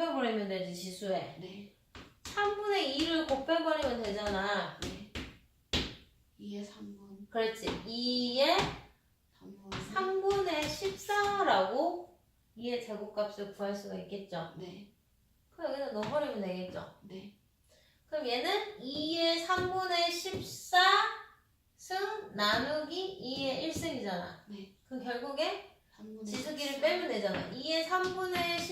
곱해버리면 되지 지수에 네. 3분의 2를 곱해버리면 되잖아 네. 2의 3분. 그렇지 2의 3분. 3분의 14라고 2의 제곱값을 구할 수가 있겠죠 네. 그럼 여기다 넣어버리면 되겠죠 네. 그럼 얘는 2의 3분의 14 승 나누기 2의 1승이잖아 네. 그럼 결국에 3분의 지수기를 빼면 되잖아 2의 3분의 14승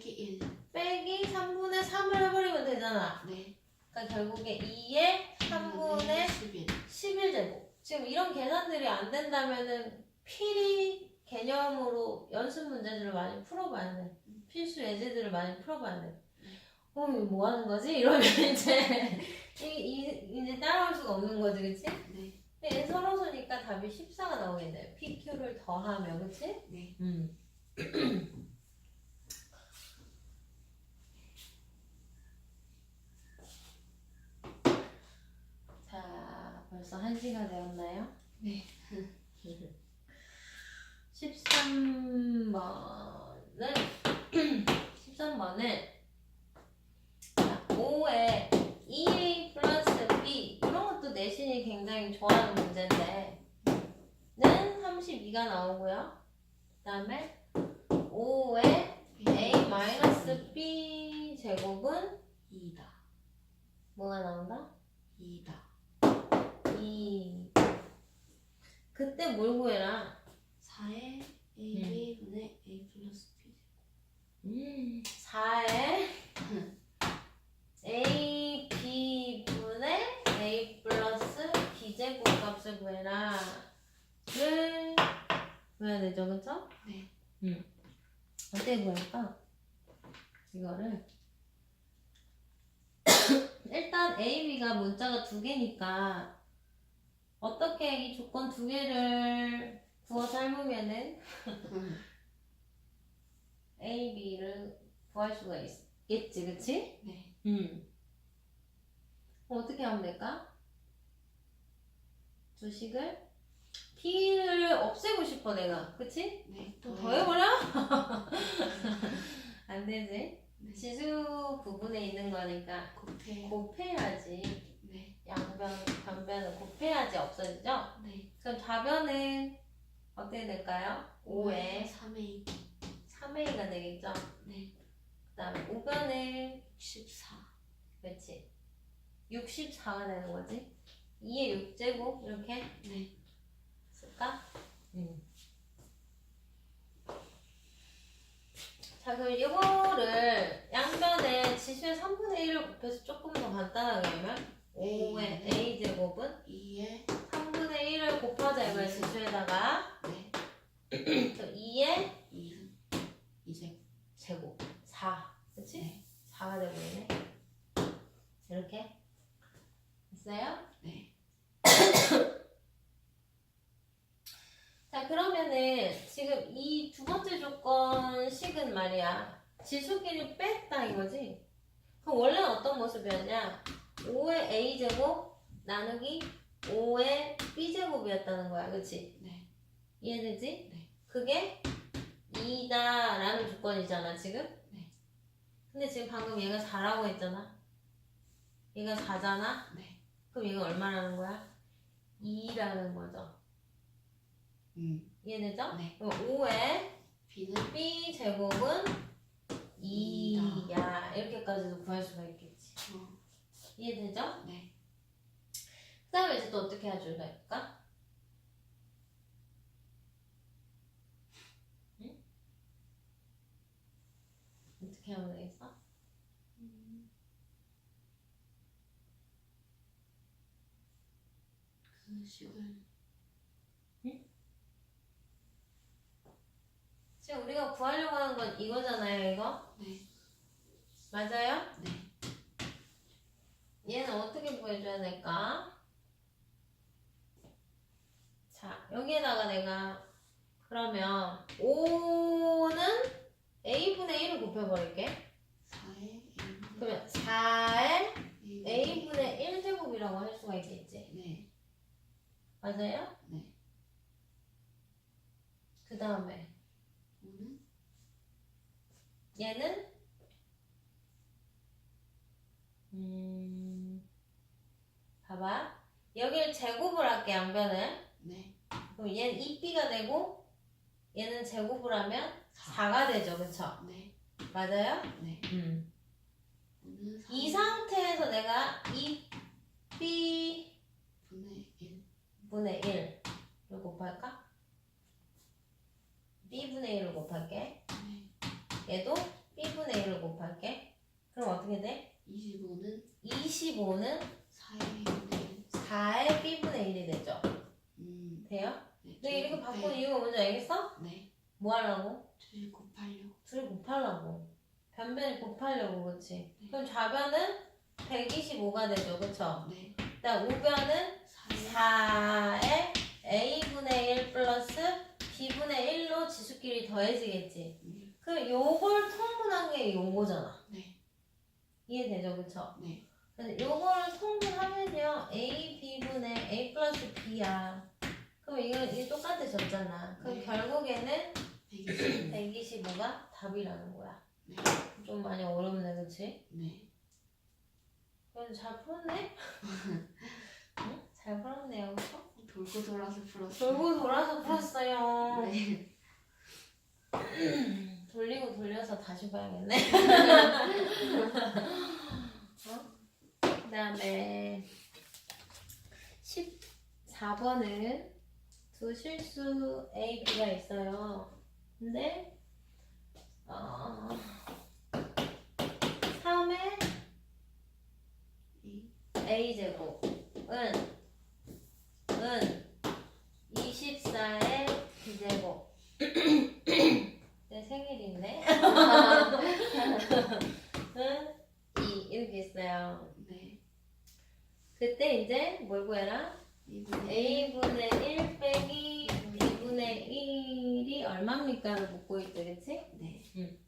빼기 1. 빼기 3분의 3을 해버리면 되잖아. 네. 그러니까 결국에 2의 3분의 11. 11제곱. 지금 이런 계산들이 안 된다면은 필히 개념으로 연습 문제들을 많이 풀어봐야 돼. 필수 예제들을 많이 풀어봐야 돼. 어, 뭐 하는 거지? 이러면 이제, 이, 이, 이제 따라올 수가 없는 거지, 그치? 네. 얘 서로서니까 답이 14가 나오겠네. PQ를 더하면, 그치? 네. 음. 자, 벌써 한 시가 되었나요? 네. 13번은 13번은 5에 2a 플러스 b 이런 것도 내신이 굉장히 좋아하는 문제인데 는 32가 나오고요. 그 다음에 5에 a 마이너스 b 제곱은 2다. 뭐가 나온다? 2다. 2 그때 뭘 구해라? 4의 AB분의 A 플러스 B. 음, 4에 a b분의 a 플러스 b 제곱 값을 구해라 를 구해야 되죠 그쵸? 네. 음. 어떻게 구할까? 이거를 일단 a, b가 문자가 두 개니까 조건 두 개를 구워 삶으면은 A, B를 구할 수가 있겠지, 그치? 네. 음. 그럼 어떻게 하면 될까? 주식을 B를 없애고 싶어, 내가. 그치? 네. 또 더해요. 더해버려? 안 되지. 네. 지수 부분에 있는 거니까 곱해요. 곱해야지. 네. 양변, 변변은 곱해야지 없어지죠? 네. 그럼 좌변은 어떻게 될까요? 5에 3의 3A가 되겠죠? 네. 그 다음에 우변은 14. 그렇지 64가 되는 거지 2의 6제곱 이렇게 네. 쓸까? 음. 자 그럼 이거를 양변에 지수의 3분의 1을 곱해서 조금 더 간단하게 하면 5의 A제곱은 2의 3분의 1을 곱하자 이거야 지수에다가 네. 또 2의 2. 이제 제곱 4 그치? 네. 4가 되버리네 이렇게 됐어요? 네. 자 그러면은 지금 이 두 번째 조건식은 말이야 지수끼리 뺐다 이거지 그럼 원래는 어떤 모습이었냐 5의 a제곱 나누기 5의 b제곱이었다는 거야 그치? 네. 이해되지? 네. 그게 2다 라는 조건이잖아 지금? 네. 근데 지금 방금 얘가 4라고 했잖아 얘가 4잖아? 네. 그럼 얘가 얼마라는 거야? 2라는 거죠 음. 이해되죠? 네. 그럼 5의 B는 b 제곱은 이다. 2야 이렇게까지도 구할 수가 있겠지 어. 이해되죠? 네. 그 다음에 이제 또 어떻게 해줄까 할까? 응? 어떻게 하면 되겠어? 음. 그 식을 지금 우리가 구하려고 하는 건 이거잖아요 이거? 네. 맞아요? 네. 얘는 어떻게 보여줘야 될까? 자, 여기에다가 내가 그러면 5는 a분의 1을 곱해버릴게. 4의 그러면 4의 a분의 1제곱이라고 할 수가 있겠지? 네. 맞아요? 네. 그 다음에 5는? 얘는? 음... 밖에 안 변해. 네. 그럼 얘는 2b가 되고 얘는 제곱을 하면 4. 4가 되죠. 그쵸? 네. 맞아요? 네. 음. 이 상태에서 내가 2b 분의 1. 분의 1을 곱할까? b분의 1을 곱할게. 네. 얘도 b분의 1을 곱할게. 그럼 어떻게 돼? 25는 25는 4의 1분의 1. 4의 b분의 1이 되죠. 음. 돼요? 네. 내가 이렇게 네. 바꾼 이유가 뭔지 알겠어? 네. 뭐 하려고? 둘 곱하려고. 둘이 곱하려고. 변변이 곱하려고, 그치? 네. 그럼 좌변은 125가 되죠, 그쵸? 네. 그다음 우변은 4의 4의 a분의 1 플러스 b분의 1로 지수끼리 더해지겠지. 네. 그럼 요걸 통분한 게 요거잖아. 네. 이해되죠, 그쵸? 네. 근데 요거를 통분하면요, a b분의 a 플러스 b야. 그럼 이거 이게 똑같아졌잖아. 그럼 네. 결국에는 120. 125가 답이라는 거야. 네. 좀 많이 어렵네, 그치? 네. 그래도 잘 풀었네? 응? 잘 풀었네요, 그쵸? 돌고 돌아서 풀었어요. 돌고 돌아서 풀었어요. 네. 돌리고 돌려서 다시 봐야겠네. 어? 그 다음에 14번은 두 실수 A, B가 있어요. 근데 어, 3의 이. A제곱은 은 24의 B제곱 내 생일인데 은 2 이렇게 있어요 네. 그때 이제 뭘 구해라? 2분의 A분의 1 빼기 B분의 1이 얼마입니까를 묻고 있대 그치? 네.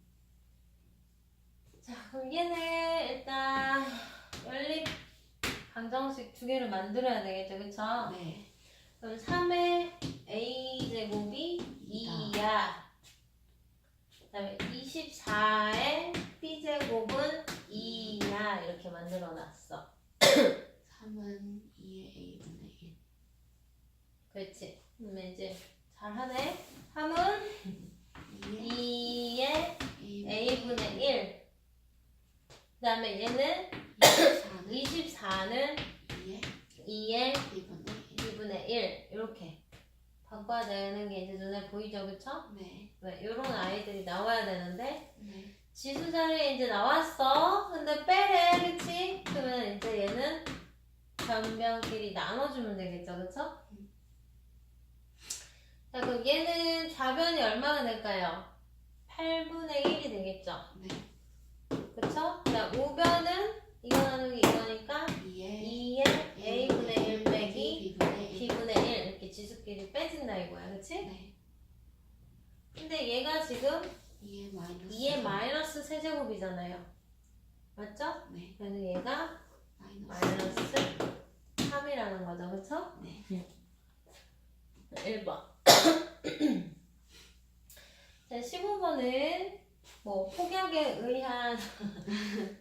자 그럼 얘는 일단 연립 방정식 두 개를 만들어야 되겠죠 그쵸? 네. 그럼 3의 a제곱이 2야. 그 다음에 24의 b제곱은 2야. 이렇게 만들어 놨어. 3은 2의 a분의 1. 그렇지. 그러면 이제 잘하네. 3은 2의 2의 a분의 1. 그 다음에 얘는 24는 24는 2의 2의 2분의 1. 2분의 1. 이렇게 바꿔야 되는 게 이제 눈에 보이죠. 그쵸? 네. 네, 이런 아이들이 나와야 되는데 네. 지수 자리에 이제 나왔어. 근데 빼래, 그치? 그러면 이제 얘는 변변끼리 나눠주면 되겠죠, 그쵸? 자, 그럼 얘는 좌변이 얼마가 될까요? 8분의 1이 되겠죠, 네. 그쵸? 자, 우변은 이거 나누기 이거니까 2의 2의 a분의 1 빼기 b분의 1. b분의 1 이렇게 지수끼리 빼진다 이거야, 그치? 네. 근데 얘가 지금 2의 마이너스. 2의 마이너스 세제곱이잖아요. 맞죠? 네. 그래서 얘가 마이너스. 마이너스 3이라는 거죠, 그쵸? 네. 1번. 자, 15번은 뭐 폭약에 의한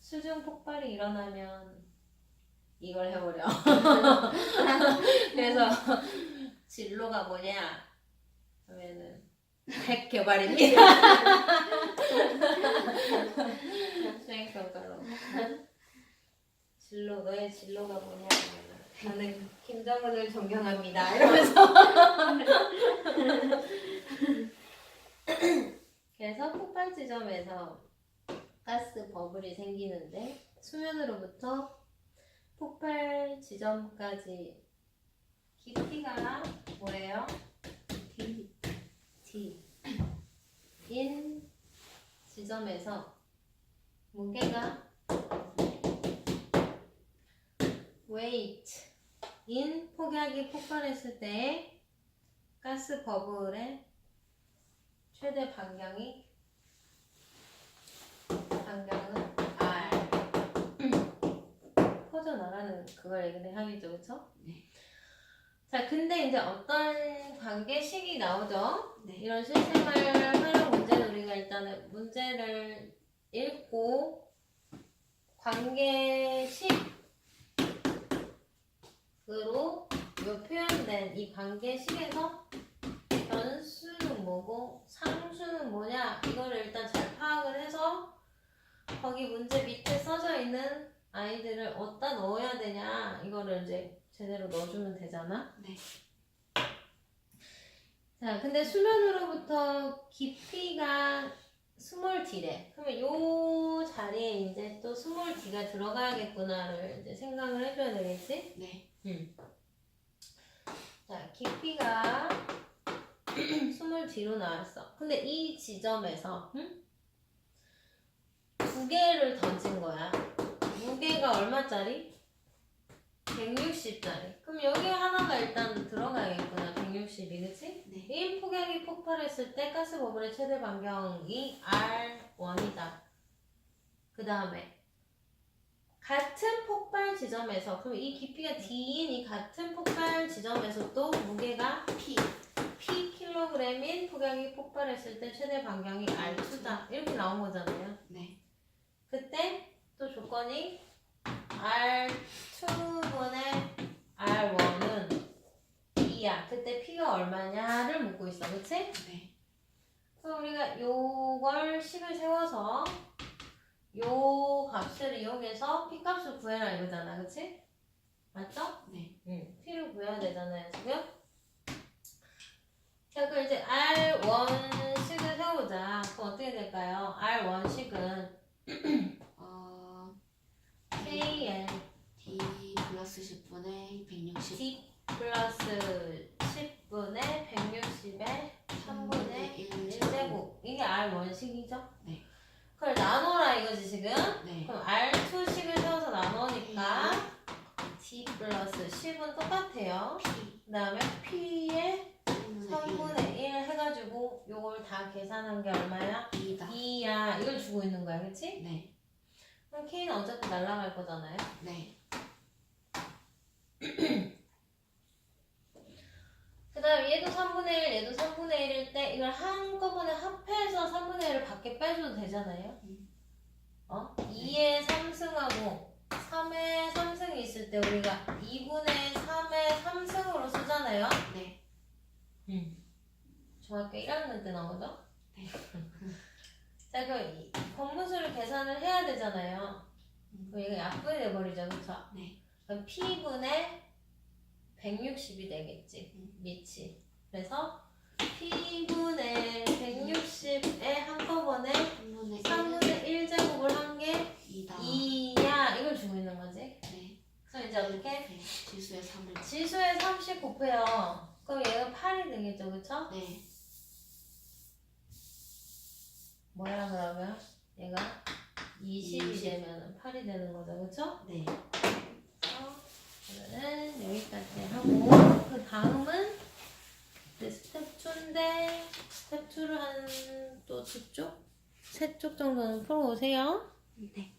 수중 폭발이 일어나면 이걸 해보려. 그래서 진로가 뭐냐 하면은 핵 개발입니다. 수행 평가로. 진로 너의 진로가 뭐냐 하면은 나는 김정은을 존경합니다. 이러면서. 그래서 폭발 지점에서 가스 버블이 생기는데 수면으로부터 폭발 지점까지 깊이가 뭐예요? D. D. 인 지점에서 무게가 weight 인 폭약이 폭발했을 때 가스 버블의 최대 반경이 반경은 R 퍼져나가는 그걸 얘기를 하겠죠 그쵸? 네. 자 근데 이제 어떤 관계식이 나오죠? 네. 이런 실생활 활용 문제는 우리가 일단은 문제를 읽고 관계식으로 요 표현된 이 관계식에서 변수는 뭐고 상수는 뭐냐 이거를 일단 잘 파악을 해서 거기 문제 밑에 써져 있는 아이들을 어디다 넣어야 되냐 이거를 이제 제대로 넣어주면 되잖아. 네. 자, 근데 수면으로부터 깊이가 스몰 d래. 그러면 요 자리에 이제 또 스몰 d가 들어가야겠구나를 이제 생각을 해줘야 되겠지? 네. 자, 깊이가 스몰 d로 나왔어. 근데 이 지점에서 응? 두 개를 던진 거야. 무게가 얼마짜리? 160짜리. 그럼 여기 하나가 일단 들어가야겠구나. 160이, 그치? 네. 1 폭약이 폭발했을 때 가스 버블의 최대 반경이 R1이다. 그 다음에 같은 폭발 지점에서 그럼 이 깊이가 D인 이 같은 폭발 지점에서 또 무게가 P. P 킬로그램인 폭약이 폭발했을 때 최대 반경이 R2다. 이렇게 나온 거잖아요. 네. 그때 또 조건이 R2분의 R1은 2야. 그때 P가 얼마냐를 묻고 있어. 그치? 네. 그럼 우리가 요걸 식을 세워서 요 값을 이용해서 P 값을 구해라 이거잖아. 그치? 맞죠? 네. 응. P를 구해야 되잖아요. 지금. 자, 그럼 이제 R1 식을 세우자. 그럼 어떻게 될까요? R1 식은 어, D 플러스 10분의 160. D 플러스 10분의 160의 3분의 1제곱 이게 R1식이죠? 네. 그걸 나눠라 이거지 지금? 네. 그럼 R2식을 세워서 나누니까 D 플러스 10은 똑같아요 P. 그 다음에 P의 3분의 3분의 1 해가지고 요걸 다 계산한 게 얼마야? 1. 2다. 2야 이걸 주고 있는 거야 그치? 네. 그럼 K는 어차피 날라갈 거잖아요 네. 그 다음 얘도 3분의 1, 얘도 3분의 1일 때 이걸 한꺼번에 합해서 3분의 1을 밖에 빼줘도 되잖아요. 음. 어? 2의 3승하고 3의 3승이 있을 때 우리가 2분의 3의 3승으로 쓰잖아요. 네. 중학교 1학년 때 나오죠? 네. 자, 그럼 이 건분수를 계산을 해야 되잖아요. 음. 그럼 이거 약분이 돼버리죠, 그쵸? 네. 그럼 P분의 160이 되겠지, 음. 밑이. 그래서 P분의 160에 한꺼번에 3분의 1. 3분의 1제곱을 한 게 2다. 2야. 이걸 주고 있는 거지. 네. 그래서 이제 어떻게? 네. 지수의 3을. 지수에 30 곱해요. 그럼 얘가 8이 되겠죠, 그쵸? 네. 뭐야, 그러면? 얘가 20이 20. 되면 8이 되는 거죠, 그쵸? 네. 오늘은 여기까지 하고 그 다음은 이제 스텝 2인데 스텝 2를 한 또 두 쪽? 세 쪽 정도는 풀어오세요. 네.